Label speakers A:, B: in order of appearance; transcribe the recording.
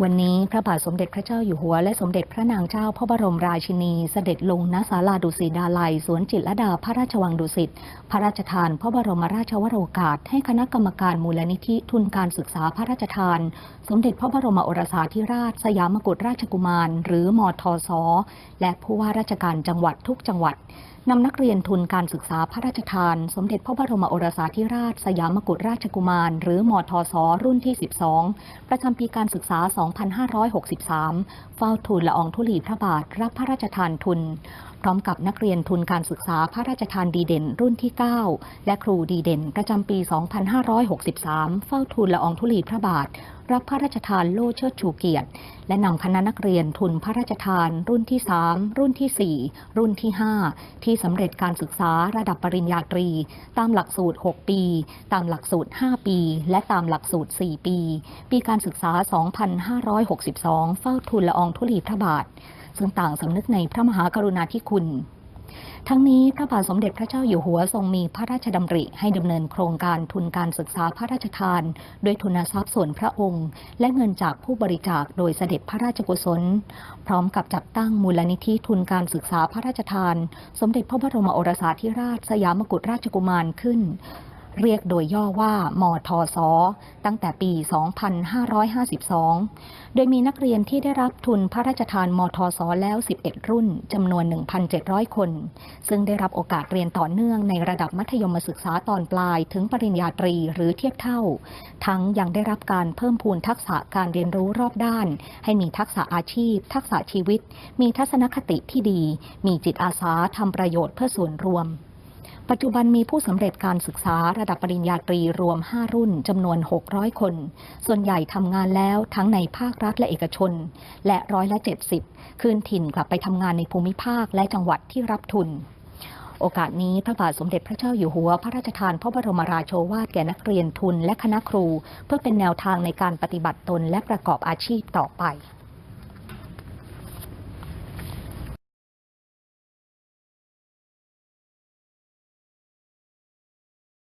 A: วันนี้พระบาทสมเด็จพระเจ้าอยู่หัว และสมเด็จพระนางเจ้าพระบรมราชินี เสด็จลงณศาลาดุสิตดาลัย สวนจิตรดาพระราชวังดุสิตพระราชทานพระบรมราชวโรกาส ให้คณะกรรมการมูลนิธิทุนการศึกษาพระราชทาน สมเด็จพระบรมโอรสาธิราช สยามกุฎราชกุมาร หรือมทศและผู้ว่าราชการจังหวัดทุกจังหวัดนำนักเรียนทุนการศึกษาพระราชทาน สมเด็จพระบรมโอรสาธิราช สยามกุฎราชกุมาร หรือมทศรุ่นที่ 12 ประจำปีการศึกษา 2563 เฝ้าทูลละอองธุลีพระบาท รับพระราชทานทุน พร้อมกับนักเรียนทุนการศึกษาพระราชทานดีเด่นรุ่นที่ 9 และครูดีเด่น ประจำปี 2563 เฝ้าทูลละอองธุลีพระบาท รับพระราชทานโล่เชิดชูเกียรติ และนำคณะนักเรียนทุนพระราชทาน รุ่นที่ 3 รุ่นที่ 4 รุ่นที่ 5 ที่สำเร็จการศึกษาระดับปริญญาตรี ตามหลักสูตร 6 ปี ตามหลักสูตร 5 ปี และตามหลักสูตร 4 ปี ปีการศึกษา 2562 เฝ้าทูลละอองธุลีพระบาทซึ่งต่างสำนึกในพระมหากรุณาธิคุณ ทั้งนี้พระบาทสมเด็จพระเจ้าอยู่หัวทรงมีพระราชดำริให้ดำเนินโครงการทุนการศึกษาพระราชทาน ด้วยทุนทรัพย์ส่วนพระองค์ และเงินจากผู้บริจาคโดยเสด็จพระราชกุศล พร้อมกับจัดตั้งมูลนิธิทุนการศึกษาพระราชทาน สมเด็จพระบรมโอรสาธิราชสยามกุฎราชกุมารขึ้น เรียกโดยย่อว่ามทศตั้งแต่ปี 2552 โดยมีนักเรียนที่ได้รับทุนพระราชทานมทศแล้ว 11 รุ่นจำนวน 1,700 คน ซึ่งได้รับโอกาสเรียนต่อเนื่องในระดับมัธยมศึกษาตอนปลายถึงปริญญาตรีหรือเทียบเท่า ทั้งยังได้รับการเพิ่มพูนทักษะการเรียนรู้รอบด้าน ให้มีทักษะอาชีพ ทักษะชีวิต มีทัศนคติที่ดี มีจิตอาสาทำประโยชน์เพื่อส่วนรวม ปัจจุบันมีผู้สำเร็จการศึกษาระดับปริญญาตรีรวม 5 รุ่นจำนวน 600 คน ส่วนใหญ่ทำงานแล้วทั้งในภาครัฐและเอกชน และร้อยละ 70 คืนถิ่นกลับไปทำงานในภูมิภาคและจังหวัดที่รับทุนโอกาสนี้พระบาทสมเด็จพระเจ้าอยู่หัว พระราชทานพระบรมราโชวาทแก่นักเรียนทุนและคณะครู เพื่อเป็นแนวทางในการปฏิบัติตนและประกอบอาชีพต่อไป